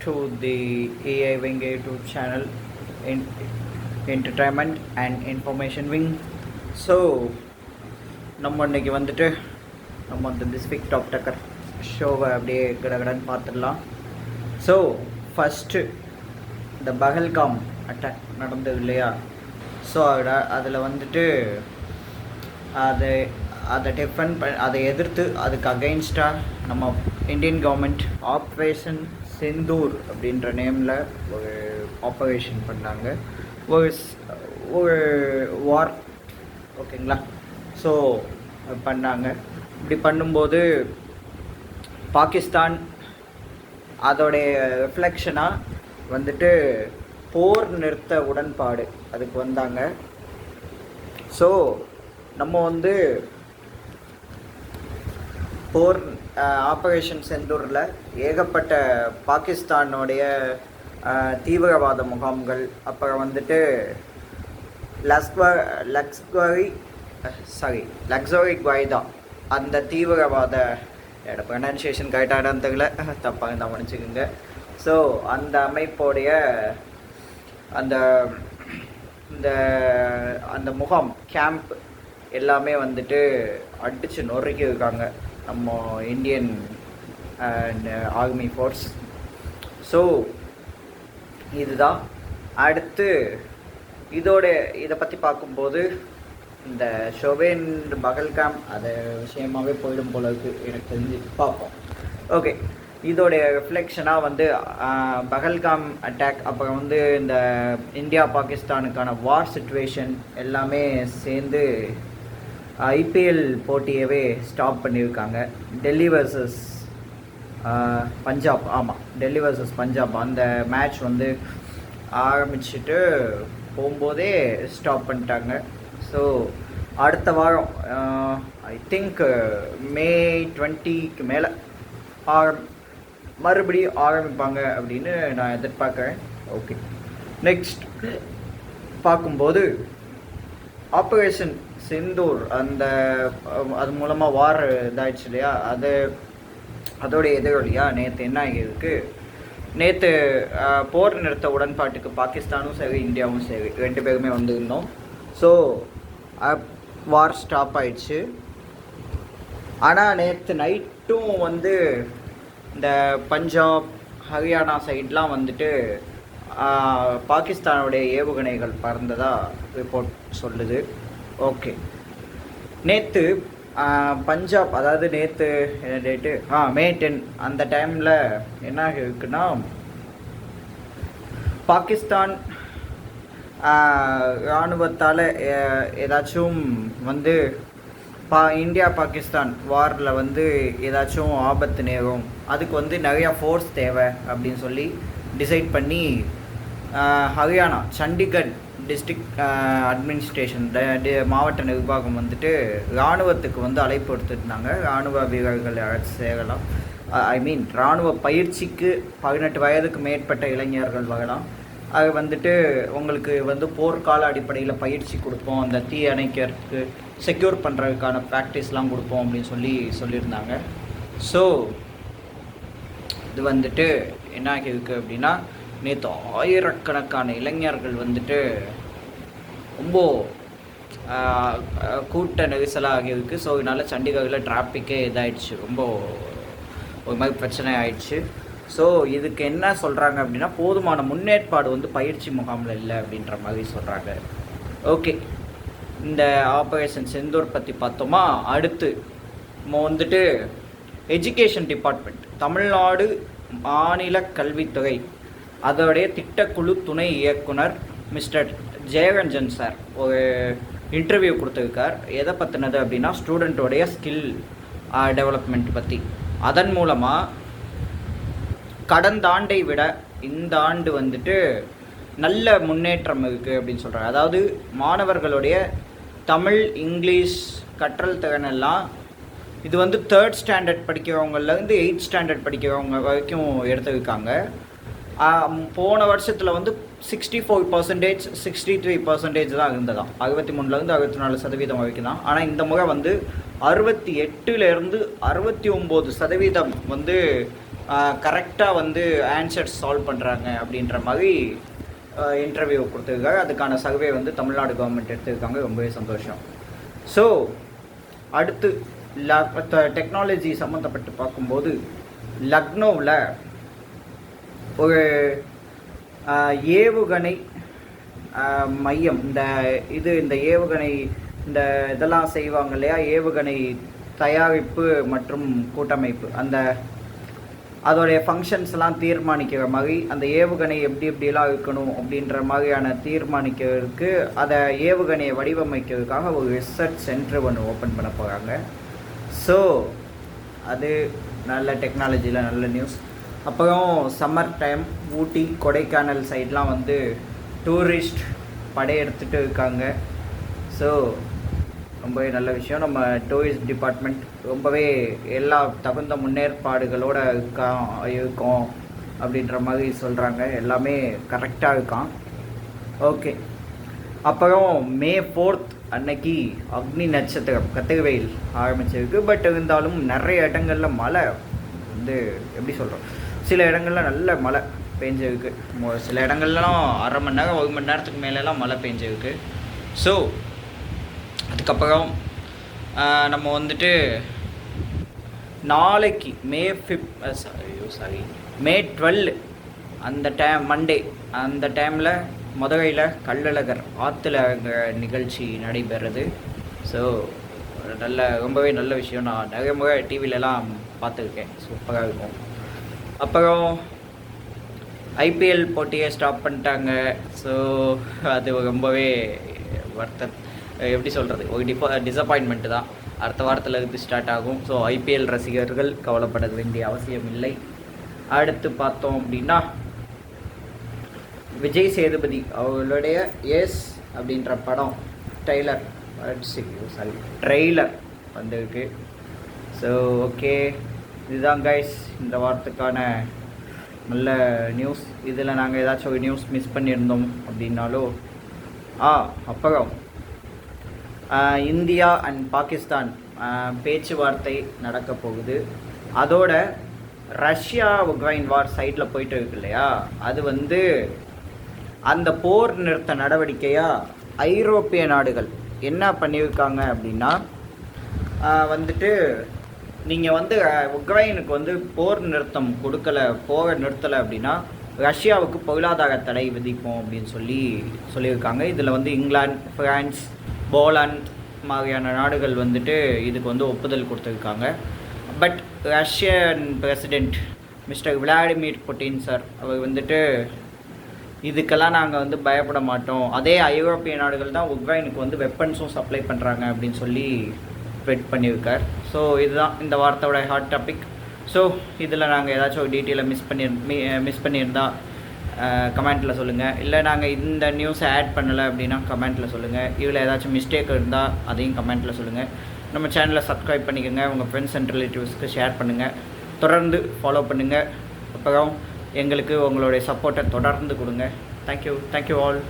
to the AI Wing YouTube channel, in entertainment and information wing. So நம்ம இன்னைக்கு வந்துட்டு நம்ம அந்த பிஸ்பிக் டாப் டக்கர் ஷோவை அப்படியே கடகடன்னு பார்த்துடலாம் ஸோ ஃபஸ்ட்டு இந்த பஹல்காம் அட்டாக் நடந்தது இல்லையா ஸோ அதில் வந்துட்டு அதை அதை டிஃபன் ப அதை எதிர்த்து அதுக்கு அகெயின்ஸ்டாக நம்ம இந்தியன் கவர்மெண்ட் ஆப்ரேஷன் செந்தூர் அப்படின்ற நேமில் ஒரு ஆப்ரேஷன் பண்ணாங்க. ஒரு ஒரு வார் ஓகேங்களா ஸோ பண்ணாங்க. இப்படி பண்ணும்போது பாகிஸ்தான் அதோடைய ரிஃப்ளெக்ஷனாக வந்துட்டு போர் நிறுத்த உடன்பாடு அதுக்கு வந்தாங்க. ஸோ நம்ம வந்து போர் ஆப்ரேஷன் செந்தூரில் ஏகப்பட்ட பாகிஸ்தானுடைய தீவிரவாத முகாம்கள் அப்புறம் வந்துட்டு லஸ்கர் லக்ஸ்வரி சாரி லக்ஸரி குவைதா அந்த தீவிரவாத இடம் ப்ரொனன்சியேஷன் கரெக்டானு தெரியல. தப்பாக இருந்தால் மன்னிச்சுக்கோங்க. ஸோ அந்த அமைப்போடைய அந்த இந்த அந்த முகாம் கேம்ப் எல்லாமே வந்துட்டு அடித்து நொறுக்கி இருக்காங்க நம்ம இந்தியன் ஆர்மி ஃபோர்ஸ் ஸோ இதுதான். அடுத்து இதோட இதை பற்றி பார்க்கும்போது இந்த ஷொவேன் பகல்காம் அதை விஷயமாகவே போயிடும் போல இருக்குது எனக்கு தெரிஞ்சு பார்ப்போம். ஓகே இதோடைய ரிஃப்ளெக்ஷனாக வந்து பகல்காம் அட்டாக் அப்புறம் வந்து இந்த இந்தியா பாகிஸ்தானுக்கான வார் சுச்சுவேஷன் எல்லாமே சேர்ந்து ஐபிஎல் போட்டியவே ஸ்டாப் பண்ணியிருக்காங்க. டெல்லி வர்சஸ் பஞ்சாப். ஆமாம் டெல்லி வர்சஸ் பஞ்சாப். அந்த மேட்ச் வந்து ஆரம்பிச்சுட்டு போகும்போதே ஸ்டாப் பண்ணிட்டாங்க. ஸோ அடுத்த வாரம் ஐ திங்க் மே டுவெண்ட்டிக்கு மேலே ஆரம் மறுபடியும் ஆரம்பிப்பாங்க அப்படின்னு நான் எதிர்பார்க்குறேன். ஓகே நெக்ஸ்ட் பார்க்கும்போது ஆப்ரேஷன் செந்தூர் அந்த அது மூலமாக வார் இதாயிடுச்சு இல்லையா? அது அதோடைய எதிரொலியா? நேற்று என்ன ஆகியிருக்கு? நேற்று போர் நிறுத்த உடன்பாட்டுக்கு பாகிஸ்தானும் சரி இந்தியாவும் சரி ரெண்டு பேருமே வந்திருந்தோம். ஸோ வார் ஸ்டாப் ஆயிடுச்சு. ஆனால் நேற்று நைட்டும் வந்து இந்த பஞ்சாப் ஹரியானா சைட்லாம் வந்துட்டு பாகிஸ்தானுடைய ஏவுகணைகள் பறந்ததாக ரிப்போர்ட் சொல்லுது. ஓகே நேற்று பஞ்சாப் அதாவது நேற்று என்ன டேட்டு ஆ மே டென் அந்த டைமில் என்ன இருக்குன்னா பாகிஸ்தான் இராணுவத்தால் ஏதாச்சும் வந்து பா இந்தியா பாகிஸ்தான் வாரில் வந்து ஏதாச்சும் ஆபத்து நேரும். அதுக்கு வந்து நிறையா ஃபோர்ஸ் தேவை அப்படின்னு சொல்லி டிசைட் பண்ணி ஹரியானா சண்டிகர் டிஸ்ட்ரிக்ட் அட்மினிஸ்ட்ரேஷன் மாவட்ட நிர்வாகம் வந்துட்டு இராணுவத்துக்கு வந்து அழைப்பு கொடுத்துருந்தாங்க இராணுவ வீரர்கள் சேரலாம் ஐ மீன் இராணுவ பயிற்சிக்கு பதினெட்டு வயதுக்கு மேற்பட்ட இளைஞர்கள் வரலாம். அது வந்துட்டு உங்களுக்கு வந்து போர்க்கால அடிப்படையில் பயிற்சி கொடுப்போம். அந்த தீ அணைக்கிறதுக்கு செக்யூர் பண்ணுறதுக்கான ப்ராக்டிஸ்லாம் கொடுப்போம் அப்படின்னு சொல்லி சொல்லியிருந்தாங்க. ஸோ இது வந்துட்டு என்ன ஆகியிருக்கு அப்படின்னா நேற்று ஆயிரக்கணக்கான இளைஞர்கள் வந்துட்டு ரொம்ப கூட்ட நெரிசலாக ஆகியிருக்கு. ஸோ இதனால் சண்டிகரில் டிராஃபிக்கே இதாயிடுச்சு. ரொம்ப ஒரு மாதிரி பிரச்சனை ஆயிடுச்சு. ஸோ இதுக்கு என்ன சொல்கிறாங்க அப்படின்னா போதுமான முன்னேற்பாடு வந்து பயிற்சி முகாமில் இல்லை அப்படின்ற மாதிரி சொல்கிறாங்க ஓகே இந்த ஆப்ரேஷன் செந்தூர் பற்றி பார்த்தோமா? அடுத்து நம்ம வந்துட்டு எஜுகேஷன் டிபார்ட்மெண்ட் தமிழ்நாடு மாநில கல்வித்துறை. அதோடைய திட்டக்குழு துணை இயக்குனர் மிஸ்டர் ஜெயரஞ்சன் சார். ஒரு இன்டர்வியூ கொடுத்துருக்கார். எதை பற்றினது அப்படின்னா ஸ்டூடெண்ட்டோடைய ஸ்கில் டெவலப்மெண்ட் பற்றி அதன் மூலமாக கடந்த ஆண்டை விட இந்த ஆண்டு வந்துட்டு நல்ல முன்னேற்றம் இருக்குது அப்படின்னு சொல்கிறாங்க அதாவது மாணவர்களுடைய தமிழ் இங்கிலீஷ் கற்றல் திறன் எல்லாம் இது வந்து தேர்ட் ஸ்டாண்டர்ட் படிக்கிறவங்கலேருந்து எயிட் ஸ்டாண்டர்ட் படிக்கிறவங்க வரைக்கும் எடுத்துருக்காங்க. போன வருஷத்தில் வந்து sixty four percentage sixty three percentage தான் இருந்ததாம். அறுபத்தி மூணுலேருந்து அறுபத்தி நாலு சதவீதம் வரைக்கும் தான் ஆனால் இந்த முறை வந்து அறுபத்தி எட்டுலேருந்து அறுபத்தி ஒம்பது சதவீதம் வந்து கரெக்டாக வந்து ஆன்சர்ஸ் சால்வ் பண்ணுறாங்க அப்படின்ற மாதிரி இன்டர்வியூ கொடுத்துருக்காங்க அதுக்கான சர்வே வந்து தமிழ்நாடு கவர்மெண்ட் எடுத்திருக்காங்க. ரொம்பவே சந்தோஷம். ஸோ அடுத்து டெக்னாலஜி சம்மந்தப்பட்டு பார்க்கும்போது லக்னோவில் ஒரு ஏவுகணை மையம். இந்த இது இந்த ஏவுகணை இந்த இதெல்லாம் செய்வாங்க இல்லையா? ஏவுகணை தயாரிப்பு மற்றும் கூட்டமைப்பு. அந்த அதோடைய ஃபங்க்ஷன்ஸ்லாம் தீர்மானிக்கிற மாதிரி அந்த ஏவுகணை எப்படி எப்படிலாம் இருக்கணும் அப்படின்ற மாதிரியான தீர்மானிக்கிறதுக்கு அதை ஏவுகணையை வடிவமைக்கிறதுக்காக ஒரு ரிசர்ச் சென்டர் ஒன்று ஓப்பன் பண்ண போகிறாங்க ஸோ அது நல்ல டெக்னாலஜியில் நல்ல நியூஸ் அப்புறம் சம்மர் டைம் ஊட்டி கொடைக்கானல் சைட்லாம் வந்து டூரிஸ்ட் படையெடுத்துட்டு இருக்காங்க. ஸோ ரொம்பவே நல்ல விஷயம். நம்ம டூரிஸ்ட் டிபார்ட்மெண்ட் ரொம்பவே எல்லா தகுந்த முன்னேற்பாடுகளோடு இருக்கா இருக்கோம் அப்படின்ற மாதிரி சொல்கிறாங்க எல்லாமே கரெக்டாக இருக்கான். ஓகே அப்புறம் மே ஃபோர்த் அன்னைக்கு அக்னி நட்சத்திரம் கத்திரிவெயில் ஆரம்பிச்சிருக்கு. பட் இருந்தாலும் நிறைய இடங்களில் மழை வந்து எப்படி சொல்கிறோம் சில இடங்கள்ல நல்ல மழை பெஞ்சிருக்கு சில இடங்கள்லாம் அரை மணி நேரம் ஒரு மணி நேரத்துக்கு மேலெலாம் மழை பெஞ்சிருக்கு ஸோ அதுக்கப்புறம் நம்ம வந்துட்டு நாளைக்கு May fif sorry sorry May twelve அந்த டைம் மண்டே அந்த டைமில் மதுரையில் கள்ளழகர் ஆற்றுல நிகழ்ச்சி நடைபெறுது. ஸோ நல்ல ரொம்பவே நல்ல விஷயம். நான் நிறைய முறை டிவிலலாம் பார்த்துருக்கேன். சூப்பராக இருக்கும். அப்புறம் ஐபிஎல் போட்டியை ஸ்டாப் பண்ணிட்டாங்க. ஸோ அது ரொம்பவே வருத்த எப்படி சொல்கிறது ஒரு டிஃப டிசப்பாயின்மெண்ட்டு தான். அடுத்த வாரத்தில் இருந்து ஸ்டார்ட் ஆகும். ஸோ ஐபிஎல் ரசிகர்கள் கவலைப்பட வேண்டிய அவசியம் இல்லை. அடுத்து பார்த்தோம் அப்படின்னா விஜய் சேதுபதி அவர்களுடைய எஸ் அப்படின்ற படம் ட்ரெய்லர் சாரி ட்ரெய்லர் வந்திருக்கு. ஸோ ஓகே இதுதான் கைஸ் இந்த வாரத்துக்கான நல்ல நியூஸ் இதில் நாங்கள் ஏதாச்சும் ஒரு நியூஸ் மிஸ் பண்ணியிருந்தோம் அப்படின்னாலோ ஆ அப்புறம் இந்தியா அண்ட் பாகிஸ்தான் பேச்சுவார்த்தை நடக்க போகுது. அதோட ரஷ்யா உக்ரைன் வார் சைடில் போயிட்டு இருக்கு இல்லையா? அது வந்து அந்த போர் நிறுத்த நடவடிக்கையாக ஐரோப்பிய நாடுகள் என்ன பண்ணியிருக்காங்க அப்படின்னா வந்துட்டு நீங்கள் வந்து உக்ரைனுக்கு வந்து போர் நிறுத்தம் கொடுக்கல போரை நிறுத்தலை அப்படின்னா ரஷ்யாவுக்கு பொருளாதார தடை விதிப்போம் அப்படின்னு சொல்லி சொல்லியிருக்காங்க. இதில் வந்து இங்கிலாந்து ஃப்ரான்ஸ் போலாந்து மாதிரியான நாடுகள் வந்துட்டு இதுக்கு வந்து ஒப்புதல் கொடுத்துருக்காங்க. But Russian president mister Vladimir Putin sir அவர் வந்துட்டு இதுக்கெல்லாம் நாங்கள் வந்து பயப்பட மாட்டோம். அதே ஐரோப்பிய நாடுகள் தான் உக்ரைனுக்கு வந்து வெப்பன்ஸும் சப்ளை பண்ணுறாங்க அப்படின்னு சொல்லி ட்வீட் பண்ணியிருக்கார். ஸோ இதுதான் இந்த வார்த்தையோட ஹாட் டாபிக் ஸோ இதில் நாங்கள் ஏதாச்சும் டீட்டெயிலை மிஸ் பண்ணி மிஸ் பண்ணியிருந்தா கமெண்ட்டில் சொல்லுங்கள் இல்லை நாங்கள் இந்த நியூஸை ஆட் பண்ணலை அப்படின்னா கமெண்ட்டில் சொல்லுங்கள் இதில் ஏதாச்சும் மிஸ்டேக் இருந்தால் அதையும் கமெண்ட்டில் சொல்லுங்கள் நம்ம சேனலை சப்ஸ்கிரைப் பண்ணிக்கோங்க. உங்கள் ஃப்ரெண்ட்ஸ் அண்ட் ரிலேட்டிவ்ஸ்க்கு ஷேர் பண்ணுங்கள் தொடர்ந்து ஃபாலோ பண்ணுங்கள் அப்புறம் எங்களுக்கு உங்களுடைய சப்போர்ட்டை தொடர்ந்து கொடுங்க. Thank you thank you all